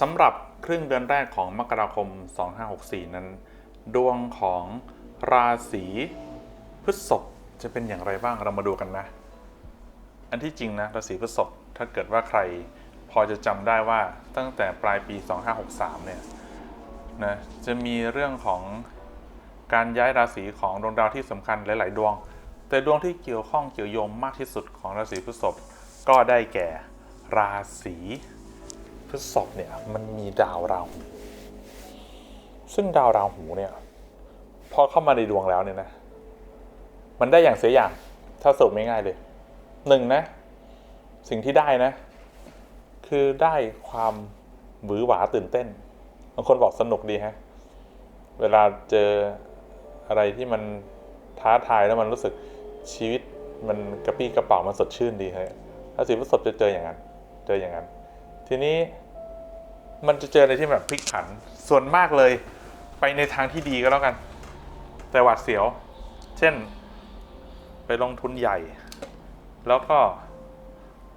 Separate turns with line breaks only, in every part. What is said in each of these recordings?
สำหรับครึ่งเดือนแรกของมกราคม 2564 นั้น ดวงของราศีพฤษภจะเป็นอย่างไรบ้างเรามาดูกันนะ อันที่จริงนะราศีพฤษภถ้าเกิดว่าใครพอจะจำได้ว่าตั้งแต่ปลายปี 2563 เนี่ยนะจะมีเรื่องของการย้ายราศีของดวงดาวที่สำคัญหลาย ๆ ดวง แต่ดวงที่เกี่ยวข้องเกี่ยวโยงมากที่สุดของราศีพฤษภก็ได้แก่ราศี ฤษภเนี่ยมันมีดาวราหูซึ่งดาวราหูเนี่ยพอเข้ามาในดวงแล้วเนี่ยนะ มันได้อย่างเสียอย่าง ถ้าสรุปง่ายๆเลยหนึ่งนะ สิ่งที่ได้นะ คือได้ความหวือหวาตื่นเต้นบางคนบอกสนุกดีฮะ เวลาเจออะไรที่มันท้าทายแล้วมันรู้สึกชีวิตมันกระปี้กระเป๋ามันสดชื่นดีฮะราศีพฤษภจะเจออย่างนั้น เจออย่างนั้น ทีนี้ มันจะเจออะไรที่แบบพลิกผัน ส่วนมากเลยไปในทางที่ดีก็แล้วกัน แต่หวาดเสียว เช่น ไปลงทุนใหญ่ แล้วก็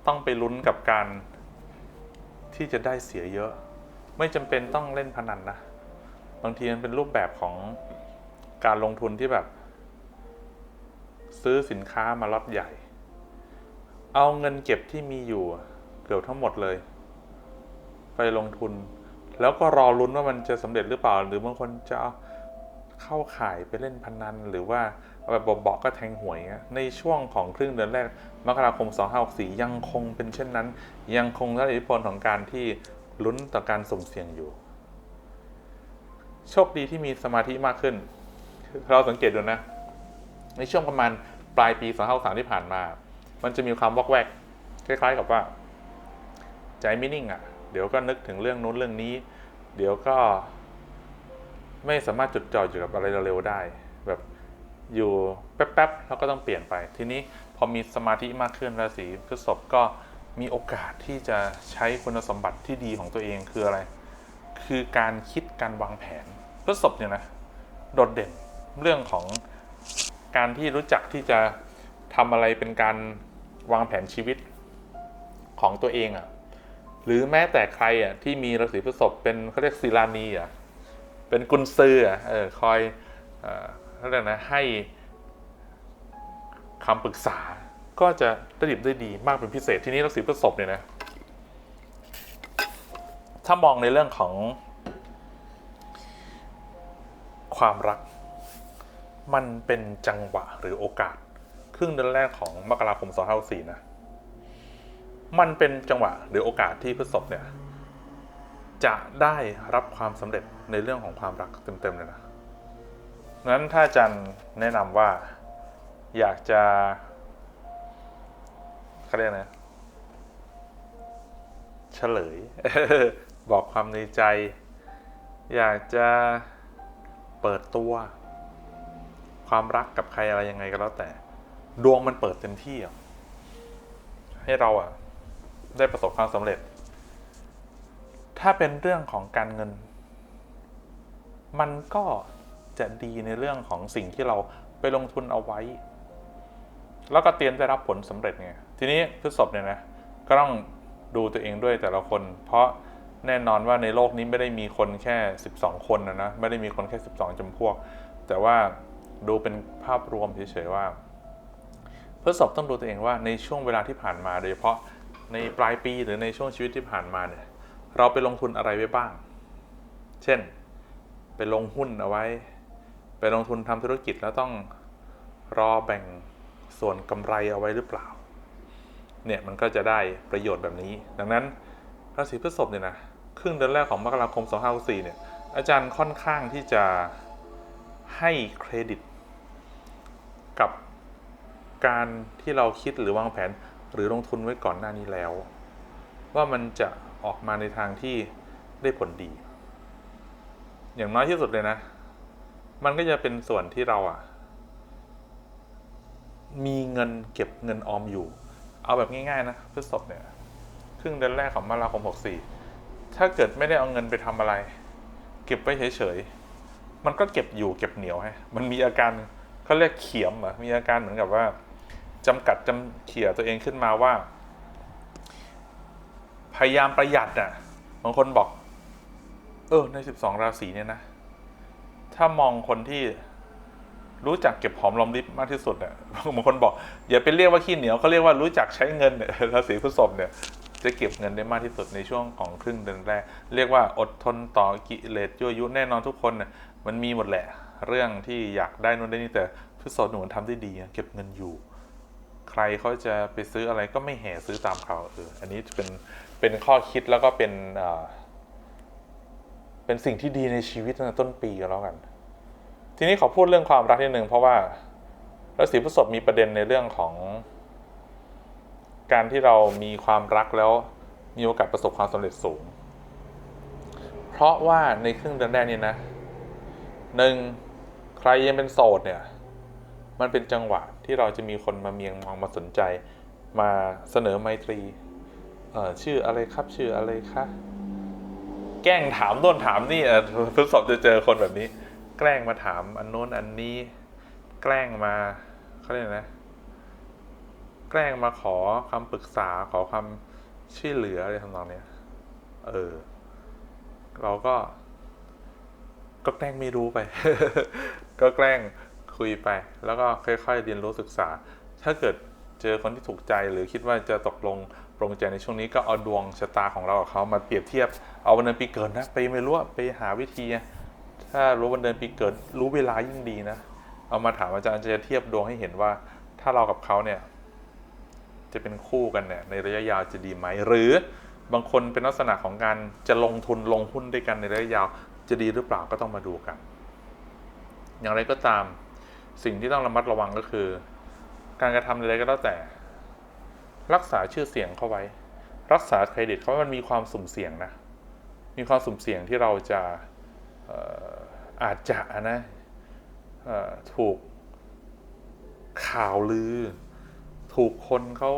ต้องไปลุ้นกับการที่จะได้เสียเยอะ ไม่จำเป็นต้องเล่นพนันนะ บางทีมันเป็นรูปแบบของการลงทุนที่แบบ ซื้อสินค้ามาล็อตใหญ่ เอาเงินเก็บที่มีอยู่เกือบทั้งหมดเลย ไปลงทุน แล้วก็รอลุ้นว่ามันจะสำเร็จหรือเปล่า หรือบางคนจะเอาเข้าข่ายไปเล่นพนนัน หรือว่าเอาแบบเบาๆก็แทงหวยเงี้ยในช่วงของครึ่งเดือนแรกมกราคม 2564 ยังคงเป็นเช่นนั้น ยังคงได้อิทธิพลของการที่ลุ้นต่อการสุ่มเสี่ยงอยู่ โชคดีที่มีสมาธิมากขึ้น เราสังเกตดูนะ ในช่วงประมาณปลายปี 2563 ที่ผ่านมา มันจะมีความวอกแวก คล้ายๆกับว่า ใจไม่นิ่งอะ่ะ เดี๋ยวก็นึกถึงเรื่องนู้นเรื่องนี้ เดี๋ยวก็ ไม่สามารถจดจ่ออยู่กับอะไรเร็วๆได้ แบบอยู่แป๊บๆแล้วก็ต้องเปลี่ยนไป ทีนี้พอมีสมาธิมากขึ้นราศีพฤษภก็มีโอกาสที่จะใช้คุณสมบัติที่ดีของตัวเองคืออะไร คือการคิดการวางแผนพฤษภเนี่ยนะโดดเด่นเรื่องของการที่รู้จักที่จะทำอะไรเป็นการวางแผนชีวิตของตัวเองอะ่ะ หรือแม้แต่ใครอะที่มีราศีพฤษภเป็นเขาเรียกศิลานีอะเป็นกุญซืออะเออคอยเขาเรียกนะให้คำปรึกษาก็จะได้ดิบได้ดีมากเป็นพิเศษที่นี้ราศีพฤษภเนี่ยนะ ถ้ามองในเรื่องของ ความรัก มันเป็นจังหวะหรือโอกาส ครึ่งเดือนแรกของมกราคม 2564นะ มันเป็นจังหวะหรือโอกาสที่พฤษภเนี่ย จะได้รับความสำเร็จในเรื่องของความรักเต็มๆเลยนะงั้นถ้าอาจารย์แนะนำว่าอยากจะเขาเรียกนะเฉลย บอกความในใจ อยากจะเปิดตัว ความรักกับใครอะไรยังไงก็แล้วแต่ ดวงมันเปิดเต็มที่อะให้เราอะ ได้ประสบความสำเร็จ ถ้าเป็นเรื่องของการเงิน มันก็จะดีในเรื่องของสิ่งที่เราไปลงทุนเอาไว้ แล้วก็เตรียมได้รับผลสำเร็จไงทีนี้พฤษภเนี่ยนะก็ต้องดูตัวเองด้วยแต่ละคน เพราะแน่นอนว่าในโลกนี้ไม่ได้มีคนแค่ 12 คนนะนะไม่ได้มีคนแค่ 12จำพวก แต่ว่าดูเป็นภาพรวมเฉยๆว่าพฤษภต้องดูตัวเองว่าในช่วงเวลาที่ผ่านมาโดยเฉพาะ ในปลายปีหรือในช่วงชีวิตที่ผ่านมาเนี่ย เราไปลงทุนอะไรไว้บ้าง เช่น ไปลงหุ้นเอาไว้ ไปลงทุนทำธุรกิจแล้วต้องรอแบ่งส่วนกำไรเอาไว้หรือเปล่า เนี่ยมันก็จะได้ประโยชน์แบบนี้ ดังนั้นราศีพฤษภเนี่ยนะครึ่งเดือนแรกของมกราคม 2564เนี่ย อาจารย์ค่อนข้างที่จะให้เครดิต กับการที่เราคิดหรือวางแผน หรือลงทุนไว้ก่อนหน้านี้แล้ว ว่ามันจะออกมาในทางที่ได้ผลดี อย่างน้อยที่สุดเลยนะ มันก็จะเป็นส่วนที่เราอะมีเงินเก็บเงินออมอยู่ เอาแบบง่ายๆนะพฤษภเนี่ยครึ่งเดือนแรกของมกราคม64 ถ้าเกิดไม่ได้เอาเงินไปทำอะไร เก็บไว้เฉยๆ มันก็เก็บอยู่เก็บเหนียวฮะมันมีอาการเขาเรียกเขียมอะมีอาการเหมือนกับว่า จำกัดจำเขี่ยตัวเองขึ้นมาว่า พยายามประหยัดอะบางคนบอก เออ ใน12ราศีเนี่ยนะ ถ้ามองคนที่รู้จักเก็บหอมรอมริบมากที่สุดเนี่ยบางคนบอกอย่าไปเรียกว่าขี้เหนียวเขาเรียกว่ารู้จักใช้เงินเนี่ยราศีพฤษภเนี่ยจะเก็บเงินได้มากที่สุดในช่วงของครึ่งเดือนแรก เรียกว่าอดทนต่อกิเลสยั่วยุแน่นอนทุกคนเนี่ยมันมีหมดแหละ เรื่องที่อยากได้นู่นได้นี่แต่พฤษภหนูทำได้ดีเก็บเงินอยู่ รเขาจะไปซื้ออะไรก็ไม่แห่ซื้อตามเขาเอออันนี้เป็นเป็นข้อคิดแล้วก็เป็นเป็นสิ่งที่ดีในชีวิตตั้งแต่ต้นปีกันแล้วกัน ทีนี้ขอพูดเรื่องความรักนิดนึงเพราะว่าราศีพฤษภมีประเด็นในเรื่องของ การที่เรามีความรักแล้วมีโอกาสประสบความสำเร็จสูง เพราะว่าในครึ่งเดือนแรกนี่นะหนึ่งใครยังเป็นโสดเนี่ย มันเป็นจังหวะ ที่เราจะมีคนมาเมียงมองมาสนใจ มาเสนอไมตรีเออชื่ออะไรครับชื่ออะไรคะแกล้งถามโน่นถามนี่ทดสอบจะเจอคนแบบนี้ แกล้งมาถามอันโน้นอันนี้ แกล้งมาเขาเรียกไรนะ แกล้งมาขอคำปรึกษาขอความช่วยเหลืออะไรทำนองเนี้ยเออ เราก็ ก็แกล้งไม่รู้ไป ก็แกล้ง คุยไป แล้วก็ค่อยๆเรียนรู้ศึกษา ถ้าเกิดเจอคนที่ถูกใจหรือคิดว่าจะตกลงปรงใจในช่วงนี้ก็เอาดวงชะตาของเรากับเขามาเปรียบเทียบ เอาวันเดือนปีเกิดนะไปไม่รู้ไปหาวิธี ถ้ารู้วันเดือนปีเกิดรู้เวลายิ่งดีนะ เอามาถามอาจารย์จะเทียบดวงให้เห็นว่า ถ้าเรากับเขาเนี่ยจะเป็นคู่กันเนี่ยในระยะยาวจะดีไหม หรือบางคนเป็นลักษณะของการจะลงทุนลงหุ้นด้วยกันในระยะยาวจะดีหรือเปล่าก็ต้องมาดูกัน อย่างไรก็ตาม สิ่งที่ต้องระมัดระวังก็คือ การกระทำใดๆก็แล้วแต่ รักษาชื่อเสียงเข้าไว้ รักษาเครดิตเขาะมันมีความสุ่มเสี่ยงนะมีความสุ่มเสี่ยงที่เราจะอาจจะนะถูกข่าวลือ ถูกคนเขา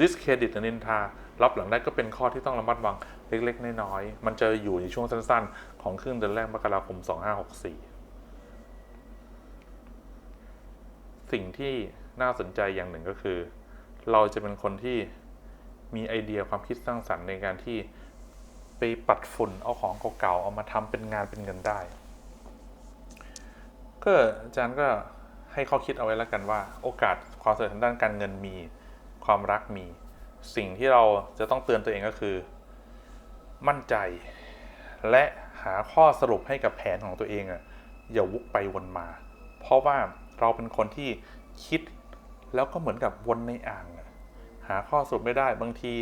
ดิสเครดิตหรือนินทา รับหลังได้ก็เป็นข้อที่ต้องระมัดระวังเล็ก ๆ น้อยๆมันจะอยู่ในช่วงสั้น ๆ ของครึ่งเดือนแรกมกราคม 2564 สิ่งที่น่าสนใจอย่างหนึ่งก็คือ เราจะเป็นคนที่มีไอเดียความคิดสร้างสรรค์ในการที่ไปปัดฝุ่นเอาของเก่าๆเอามาทำเป็นงานเป็นเงินได้ ก็อาจารย์ก็ให้ข้อคิดเอาไว้แล้วกันว่า โอกาสความสำเร็จทางด้านการเงินมี ความรักมี สิ่งที่เราจะต้องเตือนตัวเองก็คือ มั่นใจ และหาข้อสรุปให้กับแผนของตัวเองอะอย่าวุกไปวนมา เพราะว่า เราเป็นคนที่คิดแล้วก็เหมือนกับวนในอ่าง หาข้อสรุปไม่ได้บางที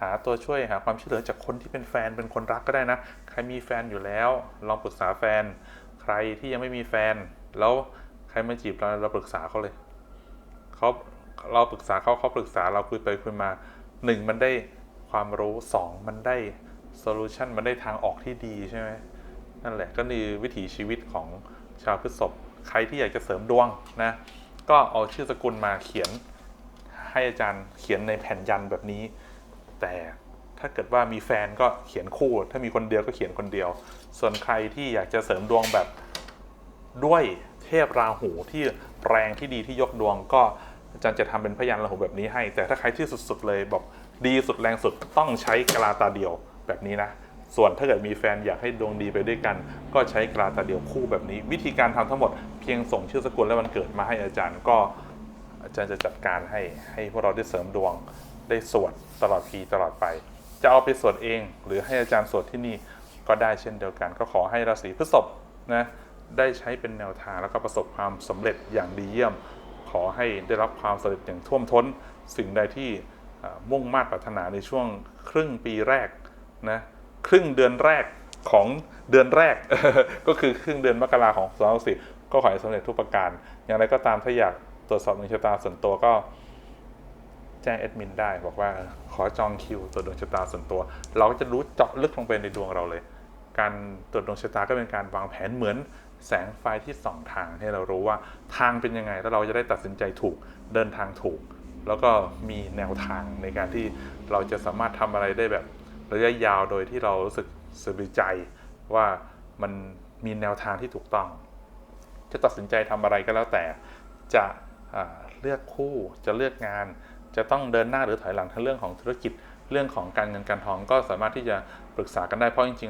หาตัวช่วยหาความช่วยเหลือจากคนที่เป็นแฟนเป็นคนรักก็ได้นะ ใครมีแฟนอยู่แล้ว ลองปรึกษาแฟน ใครที่ยังไม่มีแฟน แล้วใครมาจีบเราเราปรึกษาเขาเลยเขาเราปรึกษาเขาเขาปรึกษาเราคุยไปคุยมาหนึ่งมันได้ความรู้สองมันได้โซลูชันมันได้ทางออกที่ดีใช่ไหมนั่นแหละก็คือวิถีชีวิตของชาวพฤษภ ใครที่อยากจะเสริมดวงนะก็เอาชื่อสกุลมาเขียนให้อาจารย์เขียนในแผ่นยันแบบนี้ แต่ถ้าเกิดว่ามีแฟนก็เขียนคู่ ถ้ามีคนเดียวก็เขียนคนเดียว ส่วนใครที่อยากจะเสริมดวงแบบด้วยเทพราหูที่แรงที่ดีที่ยกดวงก็อาจารย์จะทำเป็นพยันราหูแบบนี้ให้ แต่ถ้าใครที่สุดๆเลยบอกดีสุดแรงสุดต้องใช้กลาตาเดียวแบบนี้นะ ส่วนถ้าเกิดมีแฟนอยากให้ดวงดีไปด้วยกัน ก็ใช้กลาตาเดียวคู่แบบนี้ วิธีการทำทั้งหมดเพียงส่งชื่อสกุลและวันเกิดมาให้อาจารย์ก็อาจารย์จะจัดการให้ให้พวกเราได้เสริมดวงได้สวดตลอดปีตลอดไป จะเอาไปสวดเองหรือให้อาจารย์สวดที่นี่ก็ได้เช่นเดียวกัน ก็ขอให้ราศีพฤษภนะได้ใช้เป็นแนวทางแล้วก็ประสบความสำเร็จอย่างดีเยี่ยม ขอให้ได้รับความสำเร็จอย่างท่วมท้น สิ่งใดที่มุ่งมา่ปรารถนาในช่วงครึ่งปีแรกนะ ครึ่งเดือนแรกของเดือนแรก ก็คือครึ่งเดือนมกราของ2024ก็ขอให้สำเร็จทุกประการ อย่างไรก็ตามถ้าอยากตรวจสอบดวงชะตาส่วนตัวก็แจ้งแอดมินได้บอกว่าขอจองคิวตรวจดวงชะตาส่วนตัว เราก็จะรู้เจาะลึกลงไปในดวงเราเลย การตรวจดวงชะตาก็เป็นการวางแผนเหมือนแสงไฟที่สองทางให้เรารู้ว่าทางเป็นยังไงแล้วเราจะได้ตัดสินใจถูกเดินทางถูก แล้วก็มีแนวทางในการที่เราจะสามารถทำอะไรได้แบบ ระยะยาวโดยที่เรารู้สึกสบายใจว่ามันมีแนวทางที่ถูกต้อง จะตัดสินใจทำอะไรก็แล้วแต่จะเลือกคู่จะเลือกงาน จะต้องเดินหน้าหรือถอยหลังทั้งเรื่องของธุรกิจเรื่องของการเงินการทองก็สามารถที่จะปรึกษากันได้เพราะจริง